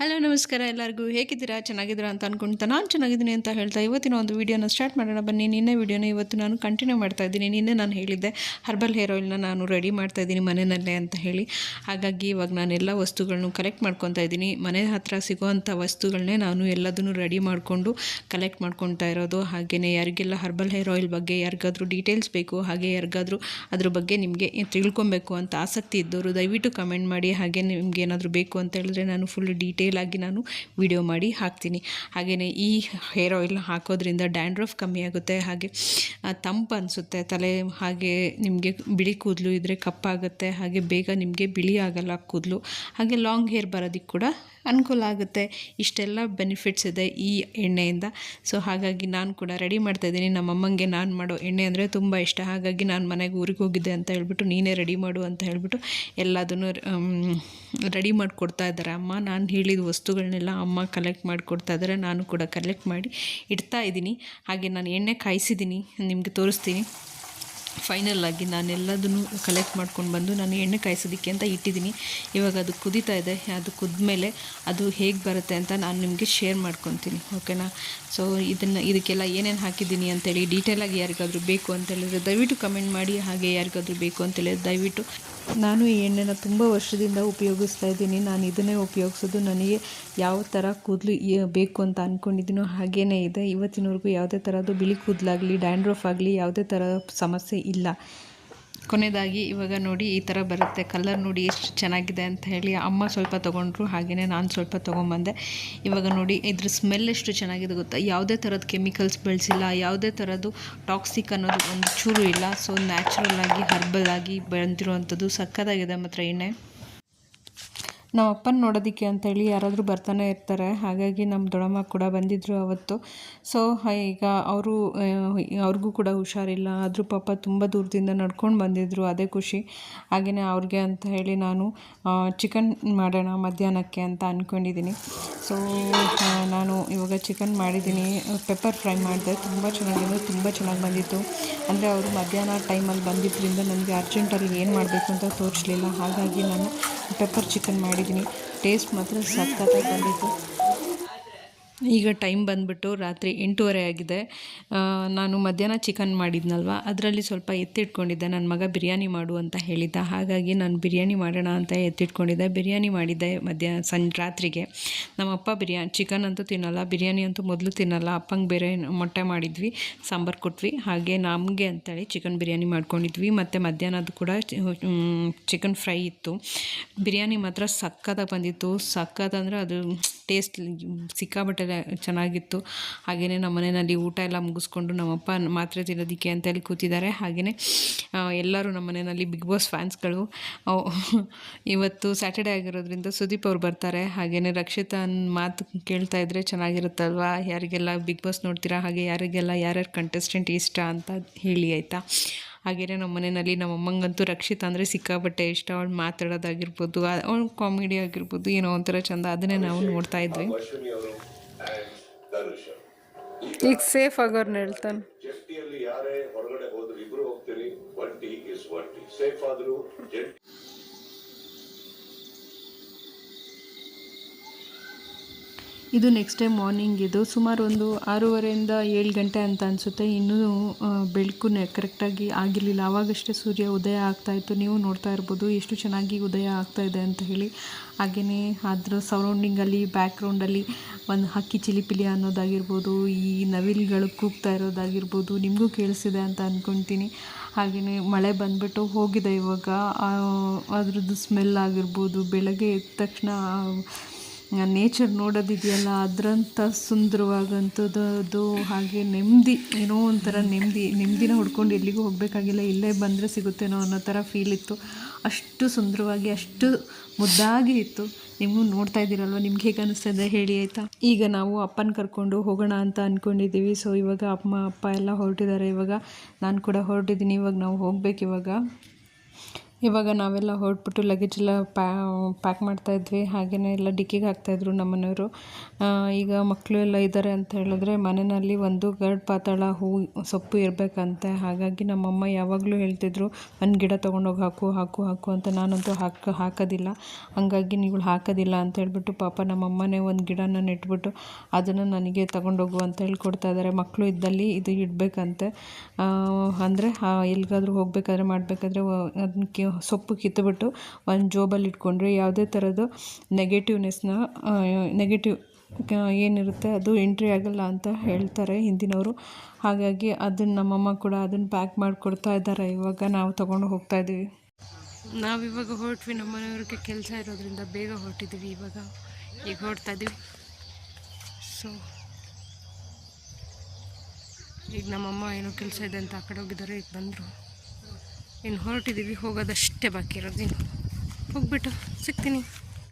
Hello ನಮಸ್ಕಾರ ಎಲ್ಲರಿಗೂ. ಹೇಗಿದ್ದೀರಾ? ಚೆನ್ನಾಗಿದ್ದೀರಾ ಅಂತ ಅನ್ಕೊಂತ ನಾನು ಚೆನ್ನಾಗಿದ್ದೀನಿ ಅಂತ ಹೇಳ್ತಾ ಇವತ್ತಿನ ಒಂದು ವೀಡಿಯೋನ ಸ್ಟಾರ್ಟ್ ಮಾಡೋಣ. ಬನ್ನಿ, ನಿನ್ನೆ ವೀಡಿಯೋನ ಇವತ್ತು ನಾನು ಕಂಟಿನ್ಯೂ ಮಾಡ್ತಾ ಇದ್ದೀನಿ. ನಿನ್ನೆ ನಾನು ಹೇಳಿದ್ದೆ ಹರ್ಬಲ್ ಹೇರ್ ಆಯಿಲ್ನ ನಾನು ರೆಡಿ ಮಾಡ್ತಾ ಇದ್ದೀನಿ ಮನೆಯಲ್ಲೇ ಅಂತ ಹೇಳಿ. ಹಾಗಾಗಿ ಇವಾಗ ನಾನು ಎಲ್ಲ ವಸ್ತುಗಳನ್ನು ಕಲೆಕ್ಟ್ ಮಾಡ್ಕೊತಾ ಇದ್ದೀನಿ. ಮನೆ ಹತ್ರ ಸಿಗೋವಂಥ ವಸ್ತುಗಳನ್ನೇ ನಾನು ಎಲ್ಲದನ್ನು ರೆಡಿ ಮಾಡಿಕೊಂಡು ಕಲೆಕ್ಟ್ ಮಾಡ್ಕೊತಾ ಇರೋದು. ಹಾಗೆಯೇ ಯಾರಿಗೆಲ್ಲ ಹರ್ಬಲ್ ಹೇರ್ ಆಯಿಲ್ ಬಗ್ಗೆ ಯಾರಿಗಾದ್ರೂ ಡೀಟೇಲ್ಸ್ ಬೇಕು, ಹಾಗೆ ಯಾರಿಗಾದರೂ ಅದ್ರ ಬಗ್ಗೆ ನಿಮಗೆ ತಿಳ್ಕೊಬೇಕು ಅಂತ ಆಸಕ್ತಿ ಇದ್ದವರು ದಯವಿಟ್ಟು ಕಮೆಂಟ್ ಮಾಡಿ. ಹಾಗೆ ನಿಮ್ಗೆ ಏನಾದರೂ ಬೇಕು ಅಂತ ಹೇಳಿದ್ರೆ ನಾನು ಫುಲ್ ಡೀಟೇಲ್ ಆಗಿ ನಾನು ವಿಡಿಯೋ ಮಾಡಿ ಹಾಕ್ತೀನಿ. ಹಾಗೆಯೇ ಈ ಹೇರ್ ಆಯಿಲ್ ಹಾಕೋದ್ರಿಂದ ಡ್ಯಾಂಡ್ರಫ್ ಕಮ್ಮಿ ಆಗುತ್ತೆ, ಹಾಗೆ ತಂಪು ಅನಿಸುತ್ತೆ. ತಲೆ ಹಾಗೆ ನಿಮಗೆ ಬಿಳಿ ಕೂದಲು ಇದ್ದರೆ ಕಪ್ಪಾಗುತ್ತೆ, ಹಾಗೆ ಬೇಗ ನಿಮಗೆ ಬಿಳಿ ಆಗಲ್ಲ ಕೂದಲು. ಹಾಗೆ ಲಾಂಗ್ ಹೇರ್ ಬರೋದಕ್ಕೆ ಕೂಡ ಅನುಕೂಲ ಆಗುತ್ತೆ. ಇಷ್ಟೆಲ್ಲ ಬೆನಿಫಿಟ್ಸ್ ಇದೆ ಈ ಎಣ್ಣೆಯಿಂದ. ಸೊ, ಹಾಗಾಗಿ ನಾನು ಕೂಡ ರೆಡಿ ಮಾಡ್ತಾಯಿದ್ದೀನಿ ನಮ್ಮ ಅಮ್ಮಂಗೆ ನಾನು ಮಾಡೋ ಎಣ್ಣೆ ಅಂದರೆ ತುಂಬ ಇಷ್ಟ. ಹಾಗಾಗಿ ನಾನು ಮನೆಗೆ ಊರಿಗೆ ಹೋಗಿದ್ದೆ ಅಂತ ಹೇಳ್ಬಿಟ್ಟು, ನೀನೇ ರೆಡಿ ಮಾಡು ಅಂತ ಹೇಳ್ಬಿಟ್ಟು ಎಲ್ಲದನ್ನು ರೆಡಿ ಮಾಡಿಕೊಡ್ತಾ ಇದ್ದಾರೆ. ಅಮ್ಮ, ನಾನು ಹೇಳಿದ ವಸ್ತುಗಳನ್ನೆಲ್ಲ ಅಮ್ಮ ಕಲೆಕ್ಟ್ ಮಾಡಿಕೊಡ್ತಾ ಇದ್ದಾರೆ ನಾನು ಕೂಡ ಕಲೆಕ್ಟ್ ಮಾಡಿ ಇಡ್ತಾ ಇದ್ದೀನಿ. ಹಾಗೆ ನಾನು ಎಣ್ಣೆ ಕಾಯಿಸಿದ್ದೀನಿ, ನಿಮಗೆ ತೋರಿಸ್ತೀನಿ. ಫೈನಲ್ ಆಗಿ ನಾನೆಲ್ಲದನ್ನು ಕಲೆಕ್ಟ್ ಮಾಡ್ಕೊಂಡು ಬಂದು ನಾನು ಎಣ್ಣೆ ಕಾಯಿಸೋದಕ್ಕೆ ಅಂತ ಇಟ್ಟಿದ್ದೀನಿ. ಇವಾಗ ಅದು ಕುದೀತಾ ಇದೆ. ಅದು ಕುದ್ಮೇಲೆ ಅದು ಹೇಗೆ ಬರುತ್ತೆ ಅಂತ ನಾನು ನಿಮಗೆ ಶೇರ್ ಮಾಡ್ಕೊತೀನಿ. ಓಕೆನಾ ಸೊ ಇದನ್ನು, ಇದಕ್ಕೆಲ್ಲ ಏನೇನು ಹಾಕಿದ್ದೀನಿ ಅಂತೇಳಿ ಡೀಟೇಲಾಗಿ ಯಾರಿಗಾದರೂ ಬೇಕು ಅಂತ ಹೇಳಿದ್ರೆ ದಯವಿಟ್ಟು ಕಮೆಂಟ್ ಮಾಡಿ, ಹಾಗೆ ಯಾರಿಗಾದರೂ ಬೇಕು ಅಂತ ಹೇಳಿದ್ರೆ ದಯವಿಟ್ಟು. ನಾನು ಈ ಎಣ್ಣೆನ ತುಂಬ ವರ್ಷದಿಂದ ಉಪಯೋಗಿಸ್ತಾ ಇದ್ದೀನಿ. ನಾನು ಇದನ್ನೇ ಉಪಯೋಗಿಸೋದು ನನಗೆ ಯಾವ ಥರ ಕೂದಲು ಬೇಕು ಅಂತ ಅಂದ್ಕೊಂಡಿದ್ದೀನೋ ಹಾಗೇ ಇದೆ. ಇವತ್ತಿನವರೆಗೂ ಯಾವುದೇ ಥರದ್ದು ಬಿಳಿ ಕೂದಲಾಗಲಿ ಡ್ಯಾಂಡ್ರಫ್ ಆಗಲಿ, ಯಾವುದೇ ಥರ ಸಮಸ್ಯೆ ಇಲ್ಲ. ಕೊನೆಯದಾಗಿ ಇವಾಗ ನೋಡಿ ಈ ಥರ ಬರುತ್ತೆ. ಕಲರ್ ನೋಡಿ ಎಷ್ಟು ಚೆನ್ನಾಗಿದೆ ಅಂತ ಹೇಳಿ ಅಮ್ಮ ಸ್ವಲ್ಪ ತೊಗೊಂಡ್ರು ಹಾಗೆಯೇ ನಾನು ಸ್ವಲ್ಪ ತೊಗೊಂಬಂದೆ ಇವಾಗ ನೋಡಿ ಇದ್ರ ಸ್ಮೆಲ್ ಎಷ್ಟು ಚೆನ್ನಾಗಿದೆ ಗೊತ್ತಾ? ಯಾವುದೇ ಥರದ ಕೆಮಿಕಲ್ಸ್ ಬೆಳೆಸಿಲ್ಲ, ಯಾವುದೇ ಥರದ್ದು ಟಾಕ್ಸಿಕ್ ಅನ್ನೋದು ಒಂದು ಚೂರು ಇಲ್ಲ. ಸೊ ನ್ಯಾಚುರಲ್ ಆಗಿ ಹರ್ಬಲ್ ಆಗಿ ಬೆಳೆದಿರುವಂಥದ್ದು ಸಕ್ಕತ್ತಾಗಿದೆ ಮಾತ್ರ ಎಣ್ಣೆ ನಮ್ಮ ಅಪ್ಪನ ನೋಡೋದಕ್ಕೆ ಅಂತೇಳಿ ಯಾರಾದರೂ ಬರ್ತಾನೆ ಇರ್ತಾರೆ. ಹಾಗಾಗಿ ನಮ್ಮ ದೊಡ್ಡಮ್ಮ ಕೂಡ ಬಂದಿದ್ದರು ಅವತ್ತು. ಸೊ ಈಗ ಅವರು ಅವ್ರಿಗೂ ಕೂಡ ಹುಷಾರಿಲ್ಲ. ಆದರೂ ಪಾಪ ತುಂಬ ದೂರದಿಂದ ನಡ್ಕೊಂಡು ಬಂದಿದ್ದರು ಅದೇ ಖುಷಿ. ಹಾಗೆಯೇ ಅವ್ರಿಗೆ ಅಂತ ಹೇಳಿ ನಾನು ಚಿಕನ್ ಮಾಡೋಣ ಮಧ್ಯಾಹ್ನಕ್ಕೆ ಅಂತ ಅಂದ್ಕೊಂಡಿದ್ದೀನಿ ಸೊ ನಾನು ಇವಾಗ ಚಿಕನ್ ಮಾಡಿದ್ದೀನಿ ಪೆಪ್ಪರ್ ಫ್ರೈ ಮಾಡಿದೆ. ತುಂಬ ಚೆನ್ನಾಗಿದೆ ತುಂಬ ಚೆನ್ನಾಗಿ ಬಂದಿತ್ತು. ಅಂದರೆ ಅವರು ಮಧ್ಯಾಹ್ನ ಟೈಮಲ್ಲಿ ಬಂದಿದ್ದರಿಂದ ನನಗೆ ಅರ್ಜೆಂಟಲ್ಲಿ ಏನು ಮಾಡಬೇಕು ಅಂತ ತೋರಿಸಲಿಲ್ಲ. ಹಾಗಾಗಿ ನಾನು ಪೆಪ್ಪರ್ ಚಿಕನ್ ಮಾಡಿದ್ದೀನಿ ಟೇಸ್ಟ್ ಮಾತ್ರ ಸಖತ್ತಾಗಿ ಬಂದಿತ್ತು. ಈಗ ಟೈಮ್ ಬಂದ್ಬಿಟ್ಟು ರಾತ್ರಿ ಎಂಟೂವರೆ ಆಗಿದೆ. ನಾನು ಮಧ್ಯಾಹ್ನ ಚಿಕನ್ ಮಾಡಿದ್ನಲ್ವ? ಅದರಲ್ಲಿ ಸ್ವಲ್ಪ ಎತ್ತಿಟ್ಕೊಂಡಿದ್ದೆ. ನನ್ನ ಮಗ ಬಿರಿಯಾನಿ ಮಾಡು ಅಂತ ಹೇಳಿದ್ದ. ಹಾಗಾಗಿ ನಾನು ಬಿರಿಯಾನಿ ಮಾಡೋಣ ಅಂತ ಎತ್ತಿಟ್ಕೊಂಡಿದ್ದೆ. ಬಿರಿಯಾನಿ ಮಾಡಿದ್ದೆ ಮಧ್ಯಾಹ್ನ ಸಂಜೆ ರಾತ್ರಿಗೆ. ನಮ್ಮಪ್ಪ ಬಿರಿಯಾನಿ ಚಿಕನ್ ಅಂತೂ ತಿನ್ನಲ್ಲ, ಬಿರಿಯಾನಿ ಅಂತೂ ಮೊದಲು ತಿನ್ನಲ್ಲ. ಅಪ್ಪಂಗೆ ಬೇರೆ ಮೊಟ್ಟೆ ಮಾಡಿದ್ವಿ, ಸಾಂಬಾರು ಕೊಟ್ವಿ. ಹಾಗೆ ನಮಗೆ ಅಂತೇಳಿ ಚಿಕನ್ ಬಿರಿಯಾನಿ ಮಾಡ್ಕೊಂಡಿದ್ವಿ. ಮತ್ತು ಮಧ್ಯಾಹ್ನದ್ದು ಕೂಡ ಚಿಕನ್ ಫ್ರೈ ಇತ್ತು. ಬಿರಿಯಾನಿ ಮಾತ್ರ ಸಕ್ಕತ್ತಾಗಿ ಬಂದಿತ್ತು. ಸಕ್ಕತ್ತಂದರೆ ಅದು ಟೇಸ್ಟ್ ಸಿಕ್ಕಾಬಟ್ಟೆ ಚೆನ್ನಾಗಿತ್ತು. ಹಾಗೆಯೇ ನಮ್ಮ ಮನೆಯಲ್ಲಿ ಊಟ ಎಲ್ಲ ಮುಗಿಸ್ಕೊಂಡು ನಮ್ಮಪ್ಪ ಮಾತ್ರೆ ತಿನ್ನೋದಕ್ಕೆ ಅಂತೇಳಿ ಕೂತಿದ್ದಾರೆ. ಹಾಗೆಯೇ ಎಲ್ಲರೂ ನಮ್ಮ ಮನೆಯಲ್ಲಿ ಬಿಗ್ ಬಾಸ್ ಫ್ಯಾನ್ಸ್ಗಳು. ಇವತ್ತು ಸ್ಯಾಟರ್ಡೇ ಆಗಿರೋದ್ರಿಂದ ಸುದೀಪ್ ಅವ್ರು ಬರ್ತಾರೆ. ಹಾಗೆಯೇ ರಕ್ಷಿತನ ಮಾತು ಕೇಳ್ತಾ ಇದ್ದರೆ ಚೆನ್ನಾಗಿರುತ್ತಲ್ವಾ? ಯಾರಿಗೆಲ್ಲ ಬಿಗ್ ಬಾಸ್ ನೋಡ್ತೀರಾ? ಹಾಗೆ ಯಾರಿಗೆಲ್ಲ ಯಾರ್ಯಾರು ಕಂಟೆಸ್ಟೆಂಟ್ ಇಷ್ಟ ಅಂತ ಹೇಳಿ ಆಯಿತಾ? ಹಾಗೆಯೇ ನಮ್ಮ ಮನೆಯಲ್ಲಿ ನಮ್ಮ ಅಮ್ಮಂಗಂತೂ ರಕ್ಷಿತ ಅಂದರೆ ಸಿಕ್ಕಾಬಟ್ಟೆ ಇಷ್ಟ. ಅವಳು ಮಾತಾಡೋದಾಗಿರ್ಬೋದು ಅವಳು ಕಾಮಿಡಿ ಆಗಿರ್ಬೋದು ಏನೋ ಒಂಥರ ಚಂದ. ಅದನ್ನೇ ನಾವು ನೋಡ್ತಾ ಇದ್ವಿ. ಈಗ ಸೇಫ್ ಆಗೋರ್ನ ಹೇಳ್ತಾನೆ. ಜಂಟಿಯಲ್ಲಿ ಯಾರೇ ಹೊರಗಡೆ ಹೋದ್ರು ಇಬ್ರು ಹೋಗ್ತೀರಿ ಒಂಟಿ ಇಸ್ ಒಂಟಿ. ಸೇಫ್ ಆದ್ರೂ ಇದು ನೆಕ್ಸ್ಟ್ ಡೇ ಮಾರ್ನಿಂಗ್ ಇದು. ಸುಮಾರು ಒಂದು ಆರೂವರೆಯಿಂದ ಏಳು ಗಂಟೆ ಅಂತ ಅನಿಸುತ್ತೆ. ಇನ್ನೂ ಬೆಳಕು ಕರೆಕ್ಟಾಗಿ ಆಗಿರಲಿಲ್ಲ. ಆವಾಗಷ್ಟೇ ಸೂರ್ಯ ಉದಯ ಆಗ್ತಾ ಇತ್ತು. ನೀವು ನೋಡ್ತಾ ಇರ್ಬೋದು ಎಷ್ಟು ಚೆನ್ನಾಗಿ ಉದಯ ಆಗ್ತಾ ಇದೆ ಅಂತ ಹೇಳಿ. ಹಾಗೆಯೇ ಅದ್ರ ಸರೌಂಡಿಂಗಲ್ಲಿ ಬ್ಯಾಕ್ಗ್ರೌಂಡಲ್ಲಿ ಒಂದು ಹಕ್ಕಿ ಚಿಲಿಪಿಲಿ ಅನ್ನೋದಾಗಿರ್ಬೋದು, ಈ ನವಿಲುಗಳು ಕೂಗ್ತಾ ಇರೋದಾಗಿರ್ಬೋದು ನಿಮಗೂ ಕೇಳಿಸಿದೆ ಅಂತ ಅಂದ್ಕೊತೀನಿ ಹಾಗೆಯೇ ಮಳೆ ಬಂದ್ಬಿಟ್ಟು ಹೋಗಿದೆ ಇವಾಗ. ಅದ್ರದ್ದು ಸ್ಮೆಲ್ ಆಗಿರ್ಬೋದು, ಬೆಳಗ್ಗೆ ಎದ್ದ ತಕ್ಷಣ ನೇಚರ್ ನೋಡೋದಿದೆಯಲ್ಲ ಅದರಂಥ ಸುಂದರವಾಗಂಥದ್ದು ಹಾಗೆ ನೆಮ್ಮದಿ, ಏನೋ ಒಂಥರ ನೆಮ್ಮದಿ, ನೆಮ್ಮದಿನ ಹುಡ್ಕೊಂಡು ಎಲ್ಲಿಗೂ ಹೋಗಬೇಕಾಗಿಲ್ಲ, ಇಲ್ಲೇ ಬಂದರೆ ಸಿಗುತ್ತೇನೋ ಅನ್ನೋ ಥರ ಫೀಲ್ ಇತ್ತು. ಅಷ್ಟು ಸುಂದರವಾಗಿ, ಅಷ್ಟು ಮುದ್ದಾಗಿ ಇತ್ತು. ನಿಮಗೂ ನೋಡ್ತಾ ಇದ್ದೀರಲ್ವ, ನಿಮ್ಗೆ ಹೇಗೆ ಅನಿಸ್ತದೆ ಹೇಳಿ ಆಯಿತಾ? ಈಗ ನಾವು ಅಪ್ಪನ ಕರ್ಕೊಂಡು ಹೋಗೋಣ ಅಂತ ಅಂದ್ಕೊಂಡಿದ್ದೀವಿ ಸೊ ಇವಾಗ ಅಮ್ಮ, ಅಪ್ಪ ಎಲ್ಲ ಹೊರಟಿದ್ದಾರೆ. ಇವಾಗ ನಾನು ಕೂಡ ಹೊರಟಿದ್ದೀನಿ. ಇವಾಗ ನಾವು ಹೋಗ್ಬೇಕು ಇವಾಗ. ಇವಾಗ ನಾವೆಲ್ಲ ಹೊರಟ್ಬಿಟ್ಟು ಲಗೇಜ್ ಎಲ್ಲ ಪ್ಯಾ ಪ್ಯಾಕ್ ಮಾಡ್ತಾಯಿದ್ವಿ ಹಾಗೆಯೇ ಎಲ್ಲ ಡಿಕ್ಕಿಗೆ ಹಾಕ್ತಾಯಿದ್ರು ನಮ್ಮನೆಯವರು ಈಗ ಮಕ್ಕಳು ಎಲ್ಲ ಇದ್ದಾರೆ ಅಂತ ಹೇಳಿದ್ರೆ ಮನೆಯಲ್ಲಿ ಒಂದು ಗರ್ಡ್ ಪಾತಾಳ ಹೂ, ಸೊಪ್ಪು ಇರಬೇಕಂತೆ. ಹಾಗಾಗಿ ನಮ್ಮಮ್ಮ ಯಾವಾಗಲೂ ಹೇಳ್ತಿದ್ರು ಒಂದು ಗಿಡ ತೊಗೊಂಡೋಗಿ ಹಾಕು ಹಾಕು ಹಾಕು ಅಂತ ನಾನಂತೂ ಹಾಕ, ಹಾಕೋದಿಲ್ಲ. ಹಾಗಾಗಿ ನೀವು ಹಾಕೋದಿಲ್ಲ ಅಂತ ಹೇಳ್ಬಿಟ್ಟು ಪಾಪ ನಮ್ಮಮ್ಮನೇ ಒಂದು ಗಿಡನ ನೆಟ್ಬಿಟ್ಟು ಅದನ್ನು ನನಗೆ ತಗೊಂಡೋಗು ಅಂತ ಹೇಳ್ಕೊಡ್ತಾ ಇದ್ದಾರೆ ಮಕ್ಕಳು ಇದ್ದಲ್ಲಿ ಇದು ಇಡಬೇಕಂತೆ. ಅಂದರೆ ಎಲ್ಲಿಗಾದ್ರೂ ಹೋಗಬೇಕಾದ್ರೆ ಮಾಡಬೇಕಾದ್ರೆ ಅದನ್ನ ಸೊಪ್ಪು ಕಿತ್ತುಬಿಟ್ಟು ಒಂದು ಜೋಬಲ್ಲಿ ಇಟ್ಕೊಂಡ್ರೆ ಯಾವುದೇ ಥರದ್ದು ನೆಗೆಟಿವ್ನೆಸ್ನ ನೆಗೆಟಿವ್ ಏನಿರುತ್ತೆ ಅದು ಎಂಟ್ರಿ ಆಗಲ್ಲ ಅಂತ ಹೇಳ್ತಾರೆ ಹಿಂದಿನವರು. ಹಾಗಾಗಿ ಅದನ್ನು ನಮ್ಮಮ್ಮ ಕೂಡ ಅದನ್ನು ಪ್ಯಾಕ್ ಮಾಡಿಕೊಡ್ತಾ ಇದ್ದಾರೆ. ಇವಾಗ ನಾವು ತೊಗೊಂಡು ಹೋಗ್ತಾ ಇದ್ದೀವಿ. ನಾವಿವಾಗ ಹೊರಟ್ವಿ. ನಮ್ಮ ಮನೆಯವ್ರಿಗೆ ಕೆಲಸ ಇರೋದ್ರಿಂದ ಬೇಗ ಹೊರಟಿದ್ದೀವಿ ಇವಾಗ. ಈಗ ಹೊರಡ್ತಾ ಇದ್ದೀವಿ. ಸೊ ಈಗ ನಮ್ಮಮ್ಮ ಏನೋ ಕೆಲಸ ಇದೆ ಅಂತ ಆ ಕಡೆ ಹೋಗಿದ್ದಾರೆ. ಈಗ ಬಂದರು. ಇನ್ನು ಹೊರಟಿದ್ದೀವಿ ಹೋಗೋದಷ್ಟೇ ಬಾಕಿ ಇರೋದು ಇನ್ನು ಹೋಗ್ಬಿಟ್ಟು ಸಿಗ್ತೀನಿ.